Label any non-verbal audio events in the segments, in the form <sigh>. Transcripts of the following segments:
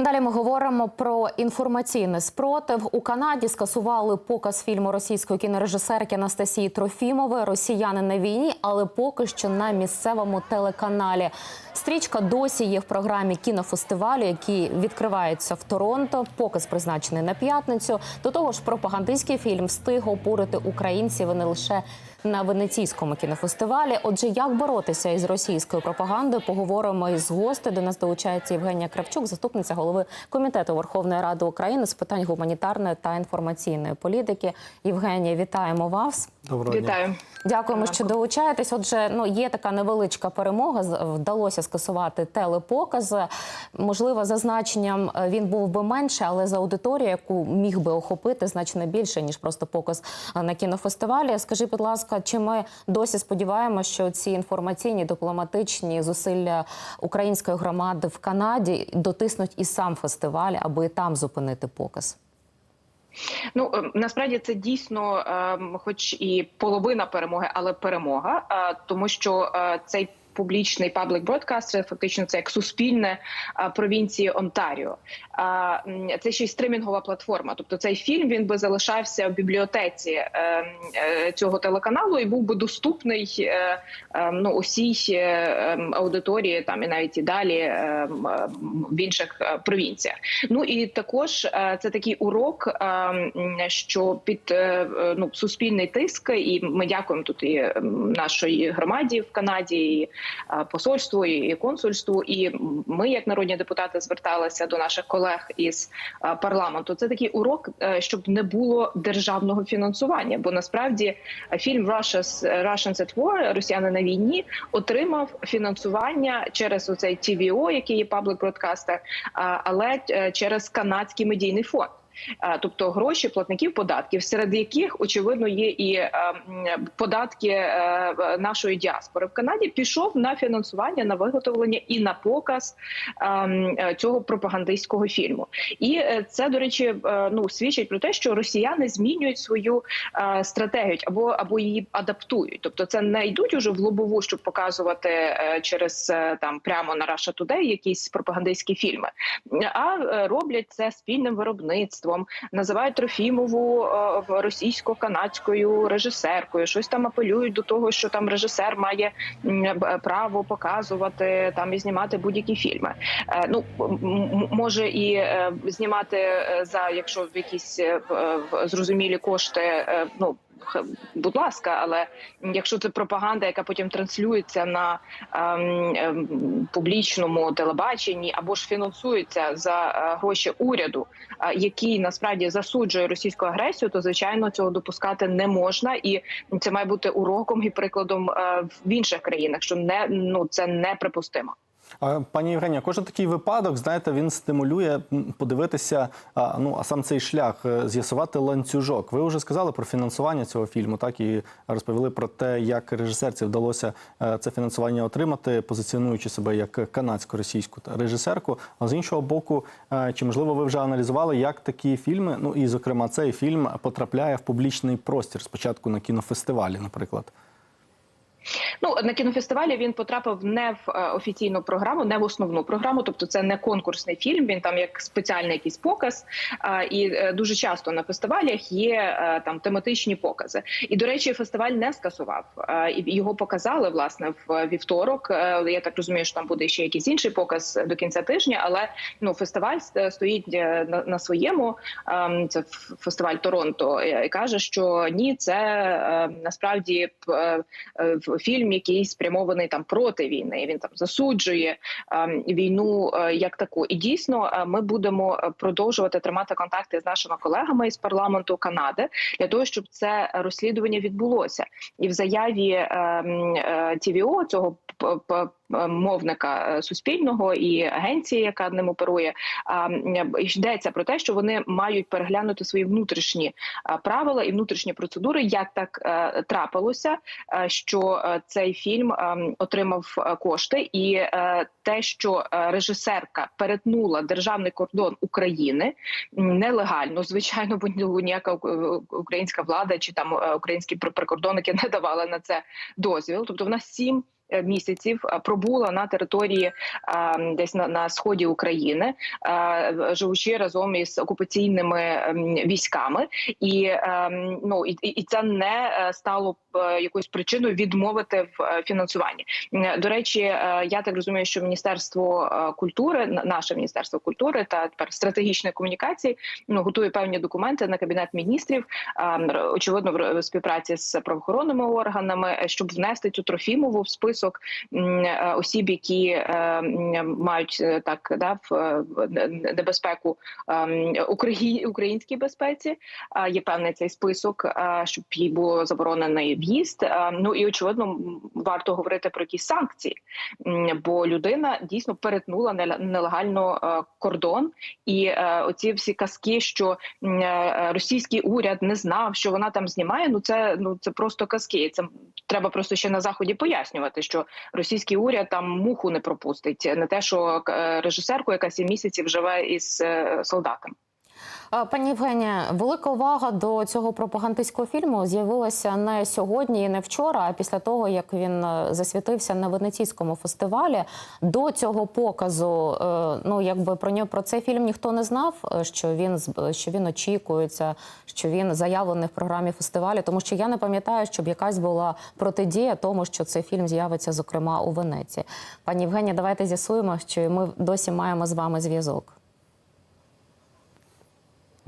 Далі ми говоримо про інформаційний спротив. У Канаді скасували показ фільму російської кінорежисерки Анастасії Трофімової Росіяни на війні, але поки що на місцевому телеканалі. Стрічка досі є в програмі кінофестивалю, який відкривається в Торонто. Показ призначений на п'ятницю. До того ж, пропагандистський фільм встиг опурити українців і не лише на венеційському кінофестивалі. Отже, як боротися із російською пропагандою, поговоримо із гостей. До нас долучається Євгенія Кравчук, заступниця голови комітету Верховної Ради України з питань гуманітарної та інформаційної політики. Євгенія, вітаємо вас. Доброго дня. Вітаю. Дякуємо, що долучаєтесь. Отже, ну є така невеличка перемога. з- Вдалося скасувати телепоказ. Можливо, за значенням е, він був би менше, але за аудиторію, яку міг би охопити, значно більше ніж просто показ е, на кінофестивалі. Скажи, будь ласка, чи ми досі сподіваємося, що ці інформаційні дипломатичні зусилля української громади в Канаді дотиснуть і сам фестиваль, аби там зупинити показ? Ну е, насправді це дійсно, е, хоч і половина перемоги, але перемога, е, тому що е, цей. Публічний паблік бродкастер, фактично це як суспільне провінції Онтаріо. Це ще й стримінгова платформа. Тобто цей фільм він би залишався в бібліотеці е, е, цього телеканалу і був би доступний е, ну усій ем, аудиторії, там і навіть і далі в інших провінціях. Ну і також це такий урок, що під ну суспільний тиск, і ми дякуємо тут і м, нашої громаді в Канаді, і посольству, і консульству. І ми, як народні депутати, зверталися до наших колег із е, парламенту. Це такий урок, е, щоб не було державного фінансування. Бо насправді е, фільм Russia's, Russians at War, Росіяни на війні отримав фінансування через оцей TVO, який є паблік бродкастер, але е, через канадський медійний фонд. Тобто гроші платників податків, серед яких очевидно є і е, податки е, нашої діаспори в Канаді, пішов на фінансування, на виготовлення і на показ е, цього пропагандистського фільму. І це до речі, ну свідчить про те, що росіяни змінюють свою стратегію або або її адаптують. Тобто, це не йдуть уже в лобову, щоб показувати через там прямо на Russia Today якісь пропагандистські фільми, а роблять це спільним виробництвом, називають Трофімову е, російсько-канадською режисеркою. Щось там апелюють до того, що там режисер має право показувати там і знімати будь-які фільми. Е, Ну може і е, знімати за якщо в якісь зрозумілі кошти. Ну будь ласка, але якщо це пропаганда, яка потім транслюється на ем, ем, публічному телебаченні або ж фінансується за е, гроші уряду, е, який насправді засуджує російську агресію, то звичайно цього допускати не можна, і це має бути уроком і прикладом е, в інших країнах, що не ну це неприпустимо. Пані Євгенія, кожен такий випадок, знаєте, він стимулює подивитися, ну а сам цей шлях, е, з'ясувати ланцюжок. Ви вже сказали про фінансування цього фільму, так і розповіли про те, як режисерці вдалося е, це фінансування отримати, позиціонуючи себе як канадсько-російську та- режисерку. А з іншого боку, е, чи можливо ви вже аналізували, як такі фільми, ну і зокрема цей фільм потрапляє в публічний простір спочатку на кінофестивалі, наприклад. Ну на кінофестивалі він потрапив не в е, офіційну програму, не в основну програму. Тобто, це не конкурсний фільм. Він там як спеціальний якийсь показ. І е, дуже часто на фестивалях є е, там тематичні покази. І до речі, фестиваль не скасував його показали власне в вівторок. Я так розумію, що там буде ще якийсь інший показ до кінця тижня. Але ну фестиваль стоїть на, своєму. Ем, Це фестиваль Торонто і каже, що ні, це насправді в- фільм, який спрямований там проти війни. Він там засуджує ем, війну е, як таку. І дійсно, е, ми будемо е, продовжувати тримати контакти з нашими колегами із парламенту Канади для того, щоб це розслідування відбулося. І в заяві ем, TVO, цього мовника е, суспільного і агенції, яка ним оперує, йдеться про те, що вони мають переглянути свої внутрішні правила і внутрішні процедури, як так е, трапилося, е, що е, цей фільм е, отримав е, кошти, і е, те, що е, режисерка перетнула державний кордон України нелегально, звичайно, бо ні- ніяка українська влада чи там е, українські при- прикордонники <laughs> не давали на це дозвіл. Тобто, вона сім е, місяців е, пробула на території десь на, на сході України, живучи разом із окупаційними ем, військами, і ем, ну і, і це не е, стало е, якоюсь причиною відмовити в фінансуванні. До речі, я так розумію, що міністерство культури, наше міністерство культури та тепер стратегічної комунікації, ну готує певні документи на кабінет міністрів, е, очевидно, в співпраці з правоохоронними органами, щоб внести цю Трофімову в список м, е, осіб, які е, мають е, так да в в не- небезпеку українській безпеці. Є певний цей список, щоб їй було заборонений в'їзд. Ну і очевидно, варто говорити про якісь санкції, бо людина дійсно перетнула нелегально кордон, і оці всі казки, що російський уряд не знав, що вона там знімає. Ну це ну це просто казки. Це треба просто ще на заході пояснювати, що російський уряд там муху не пропустить, не те, що е, режисерку, яка сім місяців живе із е, солдатами. Е, Пані Євгенія, велика увага до цього пропагандистського фільму з'явилася не сьогодні і не вчора, а після того, як він е, засвітився на венеційському фестивалі. До цього показу, е, ну якби про нього про цей фільм ніхто не знав, що він що він очікується, що він заявлений в програмі фестивалю. Тому що я не пам'ятаю, щоб якась була протидія тому, що цей фільм з'явиться, зокрема у Венеції. Пані Євгенія, давайте з'ясуємо, що ми досі маємо з вами зв'язок.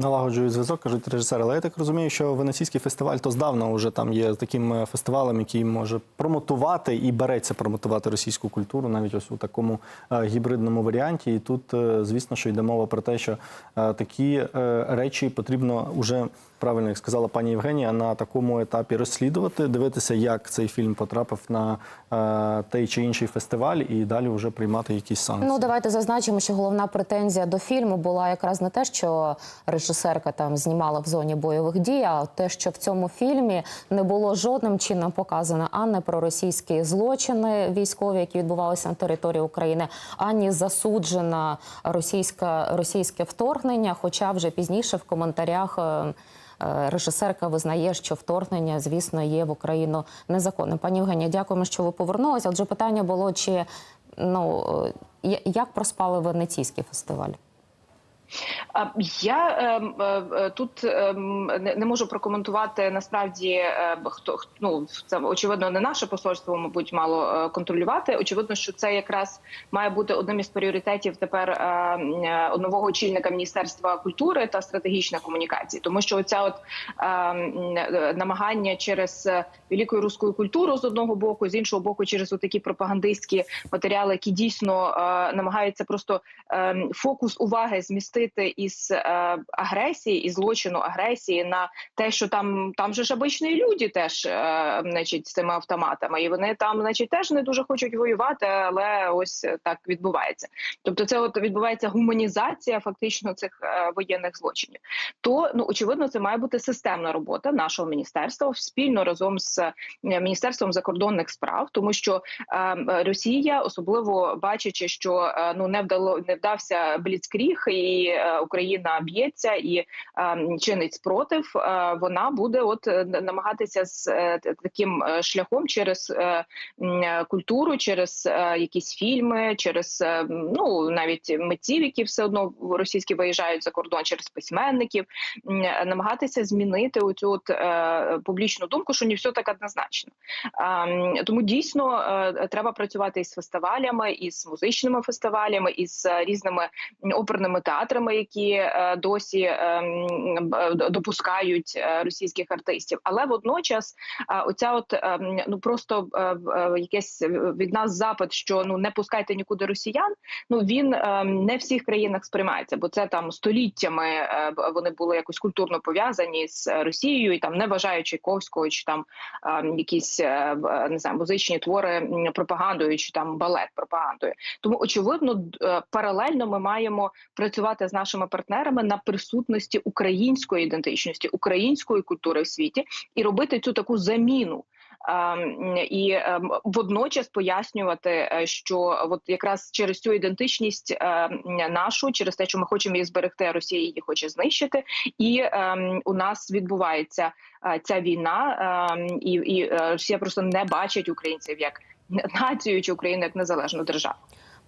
Налагоджують зв'язок, кажуть режисери. Але я так розумію, що Венеційський фестиваль то здавна вже там є таким фестивалем, який може промотувати і береться промотувати російську культуру, навіть ось у такому е, гібридному варіанті. І тут, е, звісно, що йде мова про те, що е, такі речі потрібно уже правильно, як сказала пані Євгенія, на такому етапі розслідувати, дивитися, як цей фільм потрапив на той чи інший фестиваль, і далі вже приймати якісь санкції. Ну давайте зазначимо, що головна претензія до фільму була якраз не те, що режисерка там знімала в зоні бойових дій, а те, що в цьому фільмі не було жодним чином показано ані про російські злочини військові, які відбувалися на території України, ані засуджена російська російське вторгнення. Хоча вже пізніше в коментарях. е, е, Режисерка визнає, що вторгнення, звісно, є в Україну незаконним. Пані Євгенія, дякуємо, що ви повернулися. Отже, питання було, чи ну е, як проспали Венеційський фестиваль? Я ем, е, е, тут ем, не, можу прокоментувати насправді е, хто ну це очевидно не наше посольство, мабуть, мало е, контролювати. Очевидно, що це якраз має бути одним із пріоритетів тепер нового очільника міністерства культури та стратегічної комунікації, тому що оця от намагання через великою руською культуру з одного боку, з іншого боку, через такі пропагандистські матеріали, які дійсно намагаються просто фокус уваги змістити із е, агресії і злочину агресії на те, що там там же ж обичні люди теж е, значить, з цими автоматами, і вони там, значить, теж не дуже хочуть воювати, але ось так відбувається. Тобто, це от відбувається гуманізація фактично цих е, воєнних злочинів. То ну очевидно, це має бути системна робота нашого міністерства спільно разом з е, міністерством закордонних справ, тому що е, Росія, особливо бачачи, що е, ну не вдало не вдався бліцкріг, і е, Україна б'ється і е, чинить спротив. е, Вона буде от намагатися з таким шляхом через культуру, через якісь фільми, через ну навіть митців, які все одно російські виїжджають за кордон, через письменників, намагатися змінити оцю от публічну думку, що не все так однозначно. Тому дійсно треба працювати із фестивалями, із музичними фестивалями, із різними оперними театрами, які е, досі е, е, допускають російських артистів. Але водночас, оця от ну просто якесь від нас запит, що ну не пускайте нікуди росіян. Ну він не в всіх країнах сприймається, бо це там століттями вони були якось культурно пов'язані з Росією, і там не вважають Чайковського чи там якісь не знаю, музичні твори пропагандою, чи там балет пропагандою. Тому очевидно, паралельно ми маємо працювати з нашими партнерами на присутності української ідентичності, української культури в світі і робити цю таку заміну. Ем, І ем, водночас пояснювати, е, що от якраз через цю ідентичність е, нашу, через те, що ми хочемо її зберегти, а Росія її хоче знищити, і ем, у нас відбувається е, ця війна, ем, і, і е, Росія просто не бачить українців як націю чи Україну як незалежну державу.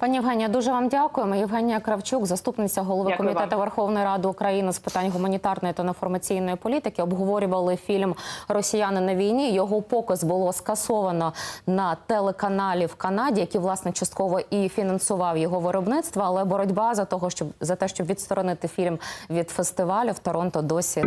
Пані Євгенія, дуже вам дякуємо. Євгенія Кравчук, заступниця голови Дякую комітету вам. Верховної Ради України з питань гуманітарної та інформаційної політики, обговорювали фільм Росіяни на війні. Його показ було скасовано на телеканалі в Канаді, який власне частково і фінансував його виробництво. Але боротьба за того, щоб за те, щоб відсторонити фільм від фестивалю в Торонто, досі